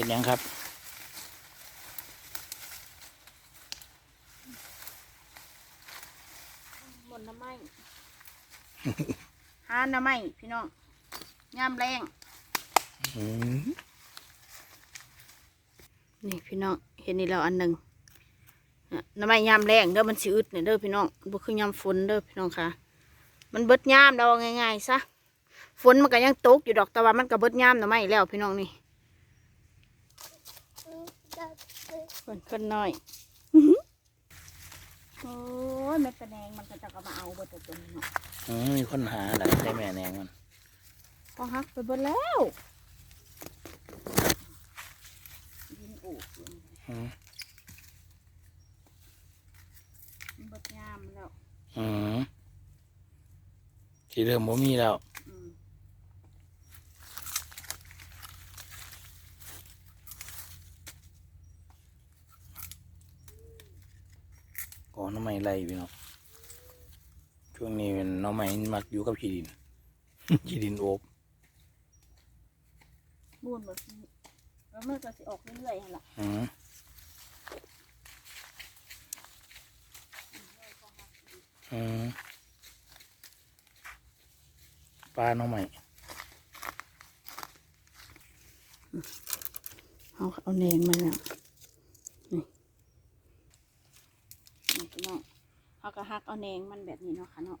ห็นยังครับบนน้ำไม้ หาน้ำไม้พี่น้องยามแรงอืมนี่พี่น้องเห็นนี่แล้วอันหนึ่งน่ะน้ำไม้ยามแรงเด้อมันสิอึดเนี่ยเด้อพี่น้องบ่คือยามฝนเด้อพี่น้องค่ะ มันเบิดยามเราเอาง่ายๆซะฝนมันก็ยังตกอยู่ดอกแต่ว่ามันก็เบิดยามน้ำไม้แล้วพี่น้องนี่ เพิ่นเพิ่นน้อยอื้อหือโอ้ยแม่ตะแนงมันก็จะก็มาเอาเบิดตัวนี้เนาะอืมมีคนหาอะไรได้แม่แนงมันพอหักไปเบิดแล้วยินอูกอยู่นี่อืมมันเบิดยามแล้วอืมที่เริ่มบ่มีแล้ว อืม ก่อ นน้ำไม่ไรพี่น้องช่วงนี้เป็นน้องใหม่มักอยู่กับขี้ดินขี้ดินโอบบุญแบบนี้แล้วมันก็สิออกเรื่อยๆหั่นล่ะอืมอืมปลาน้องใหม่เอาเอาแหนงมันแล้วนี่นี่พี่น้อง เขาก็หักเอาแหนงมันแบบนี้เนาะค่ะเนาะ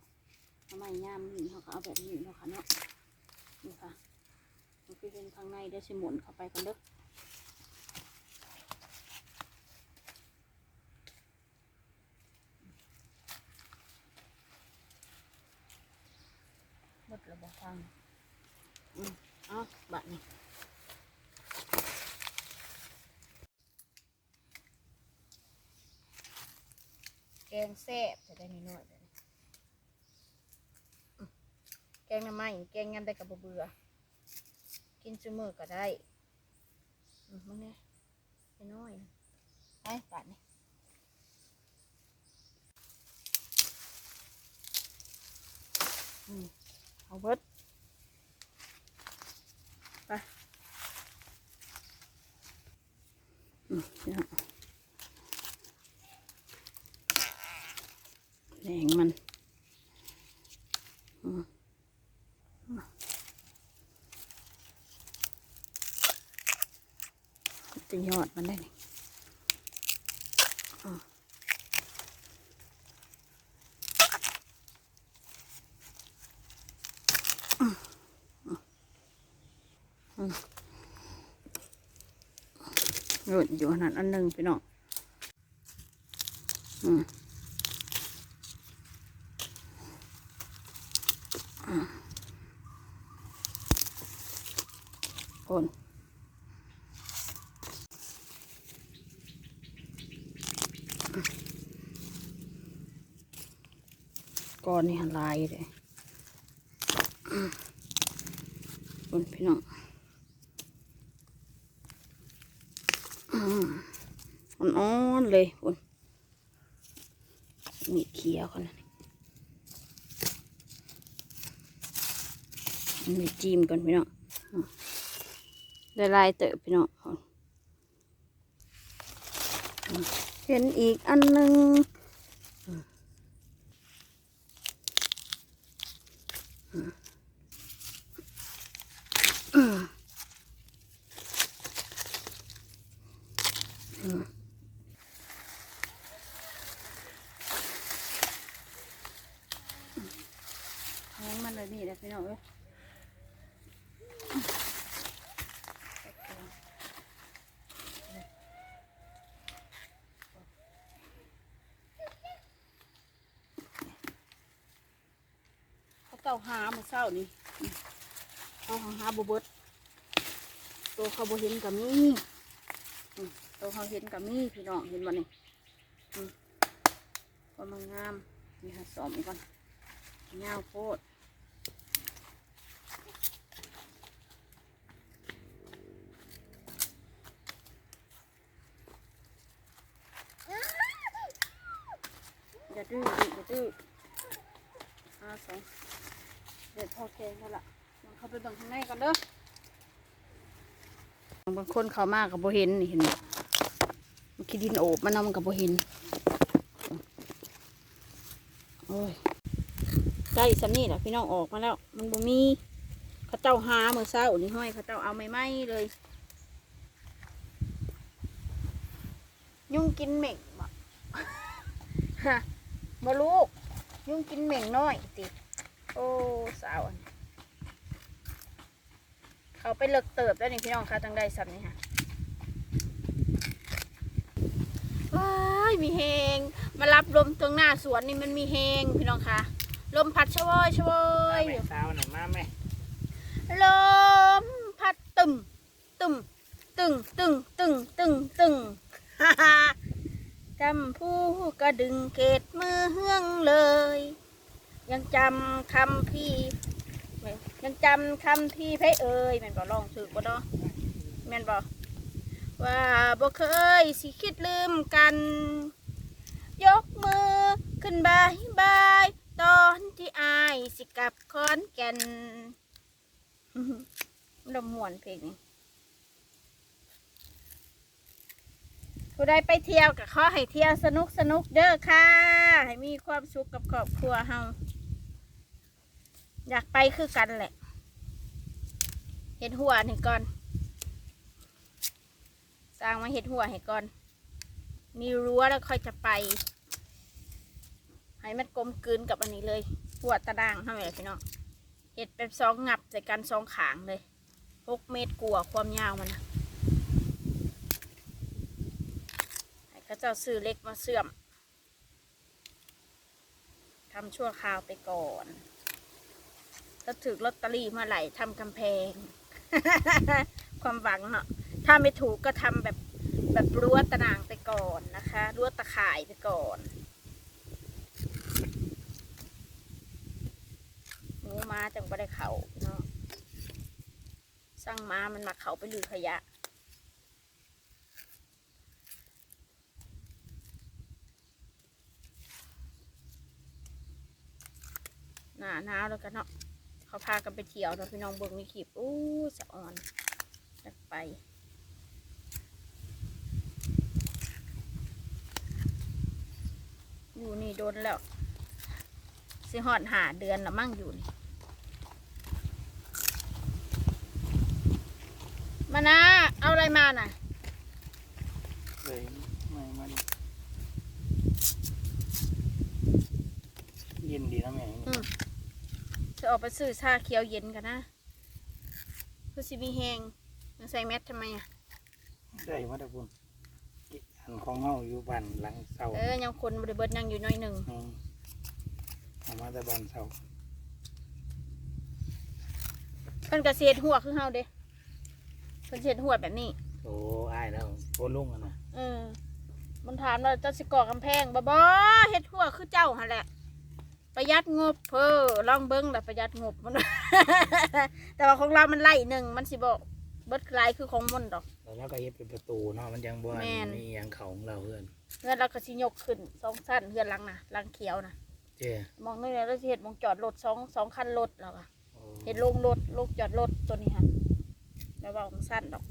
ทำไมย่ามนี่เขาก็เอาแบบนี้เนาะค่ะเนาะนี่ค่ะมันคือเป็นข้างในเดี๋ยวสิหมุนเข้าไปกันเด้อหมดระบบฟังอืมเอ๋อบัดนี้ งแซ่บจะได้นิดหน่อยแกงน้ำไม้แกงยำได้กับเบื่อ กินซุมือก็ได้มึงเนี่ยน้อยไปปาดนี่เอาเบิดไปอืมพี่น้อง แหนงมันอืมจะยอด มันได้นี่หลุดอยู่ขนาดอันหนึ่งพี่น้องอืมคน อนนี่ลายเลยคนพี่น้องอืมอ่อนๆเลยคนมีเขียวกันนะนี่มีจิ้มกันพี่น้องได้ลายเตอะพี่น้องเห็นอีกอันหนึ่ง แห้งมันเลยนี่แหละพี่น้องเอ้ย เขาเต่าหา เมื่อเช้านี่เขาหาหาบเบิดตัวเขาบเห็นกับมีอืมตัวเขาเห็นกับมีพี่น้องเห็นบ่นี่อืมก็มางามนี่หาสอมอีกก่อนยาวโพดอย่าดื้อดิอย่าดื้อห้าสอง เด็ดพอแกงแล้วล่ะเข้าไปเบิ่งข้างในก่อนเด้อบางคนเขามากกับโบเห็นนี่เห็นไหมมันขี้ดินโอบมันเอากับโบเห็นโอ้ยใกล้สำนี่แหละพี่น้องออกมาแล้ว มันบ่มีเขาเจ้าหาเมื่อเช้านี่ห้อยเขาเจ้าเอาไม่ไหมเลย ยุ่งกินเหม่งบ่ฮะมาลูก ยุ่งกินเหม่งน้อยติ อ้สาวอันเขาไปเลิกเติบแล้วนี่พี่น้องค่ะทางใดสับนี่ค่ะว้ายมีเฮงมารับลมตรงหน้าสวนนี่มันมีเฮงพี่น้องค่ะ ลมพัดชะวอยชะวอยอยู่สาวหน่อยมาแม่ลมพัดตึมตึมตึงตึงตึงตึงตึงฮ่าฮ่ากำผู้กระดึงเกตมือเฮืองเลย ยังจำคำพี่ยังจำคำพี่เพเอ่ยแม่นบอกลองถือบ่เนาะแม่นบอกว่าบ่เคยสิคิดลืมกัน ยกมือขึ้นบายบายตอนที่อายสิกลับคอนแก่นมันดมวนเพลงนี้ผู้ใดไปเที่ยวก็ขอให้เที่ยวสนุกสนุกเด้อค่ะ ให้มีความสุขกับครอบครัวเฮา อยากไปคือกันแหละ เห็ดหัวนี่ก่อน สร้างมาเห็ดหัวให้ก่อน มีรั้วแล้วค่อยจะไปให้มันกลมกลืนกับอันนี้เลย หัวตะด่างท่าไหร่พี่น้องเห็ดแบบสองงับใส่กันสองขางเลยหกเมตรกว่าความยาวมันนะให้เขาเจ้าซื้อเล็กมาเสื่อมทำชั่วคราวไปก่อน ถ้าถือลอตเตอรี่เมื่อไหร่ทำกำแพง ความหวังเนาะถ้าไม่ถูกก็ทำแบบแบบรั้วตะนางไปก่อนนะคะรั้วตะข่ายไปก่อนหมูมาจังบ่ได้เขาพี่น้องสร้างม้ามันมาเขาไปลือขยะหนาหนาวแล้วกันเนาะ เขาพากันไปเที่ยวเนาะพี่น้องเบิ่งในคลิปอู้สะอ่อนอยากไปอยู่นี่โดนแล้วสิหอดหาเดือนละมั่งอยู่นี่มานะ เอาอะไรมาน่ะเลยไม่มันเย็นดีนะแม่อืม จะออกไปซื้อชาเขียวเย็นกันนะคือสิมีแหงยังใส่แมสทำไมอะได้มาแต่พุ่นอันของเฮาอยู่บ้านหลังเสาเออยังคนบริเบิดยังอยู่หน้อยหนึ่งอืมเอามาแต่บ้านเสาเพิ่นกระเสียดหัวคือเฮาเด้เพิ่นเสียดหัวแบบนี้ โอ้อ้ายแล้วโคลุงอะนะเออมันถามเราจะสิก่อกำแพงบ่บ่เฮ็ดหัวคือเจ้าหั่นแหละ ประหยัดงบเพ้อลองเบิ้งแต่ประหยัดงบมัน แต่ว่าของเรามันไล่หนึ่งมันสิบอกเบิดลายคือของมันดอก แล้วก็เฮ็ดเป็นประตูเนาะมันยังบ่แม่นมีหยังเขาของเราเพื่อนเฮือนเราก็สิยกขึ้นสองสั้นเฮือนหลังน่ะหลังเขียวน่ะเจ้มองนี่เลยเราสิเฮ็ดหมองจอดรถสองสองคันรถแล้วก็โอ้เฮ็ดโลงรถโลงจอดรถตัวนี้ค่ะแล้วว่าของสั้นดอก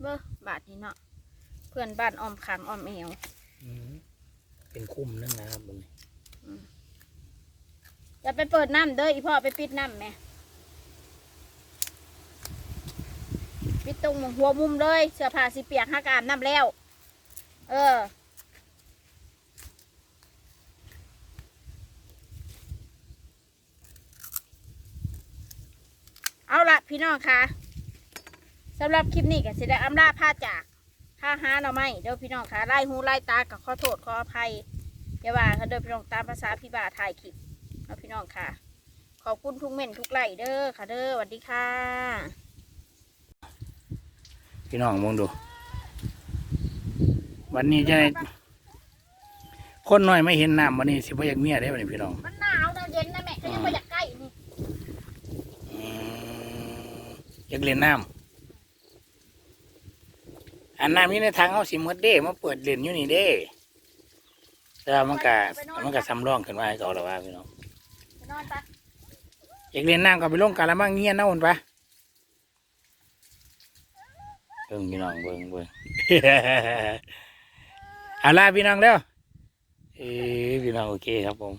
เบ้อบาทนี้เนาะเพื่อนบ้านอ้อมขางอ้อมเอวอืมเป็นคุ้มนึงนะครับตรงนี้ อย่าไปเปิดน้ำเด้ออีพ่อไปปิดน้ำแหม่ปิดตรงหัวมุมเลยเสื้อผ้าสีเปียกห้ากาบน้ำแล้ว เออเอาละพี่น้องคะสำหรับคลิปนี้ก็สิได้อำลาผ้าจากผ้าหาเราไม่เดี๋ยวพี่น้องคะไล่หูไล่ตากับขอโทษขออภัยอย่าว่ากันเด้อพี่น้องตามภาษาพี่บ่าถ่ายคลิป พี่น้องค่ะ ขอบคุณทุกเม่นทุกไลค์เด้อค่ะเด้อสวัสดีค่ะ พี่น้องมองดู วันนี้จะได้คนน้อยไม่เห็นน้ำวันนี้สิบ่อยากเมียได้วันนี้พี่น้องมันหนาวนะเย็นนะแม่ก็ยังไม่อยากใกล้นี่อืมอยากเล่นน้ำอันน้ำนี้ในทางเอาสิหมดเด้มาเปิดเล่นอยู่นี่เด้แต่ว่ามันก็มันก็สำรองขึ้นมาให้เขาแล้วว่าพี่น้องไป นอนปะอยากเล่นน้ำก็ไปลงกาละมังเงี้ยนเอาหุ่นปะเบิ่งพี่น้องเบิ่งเบิ่งเอาล่ะพี่น้องเด้อเอ้ยพี่น้องโอเคครับผม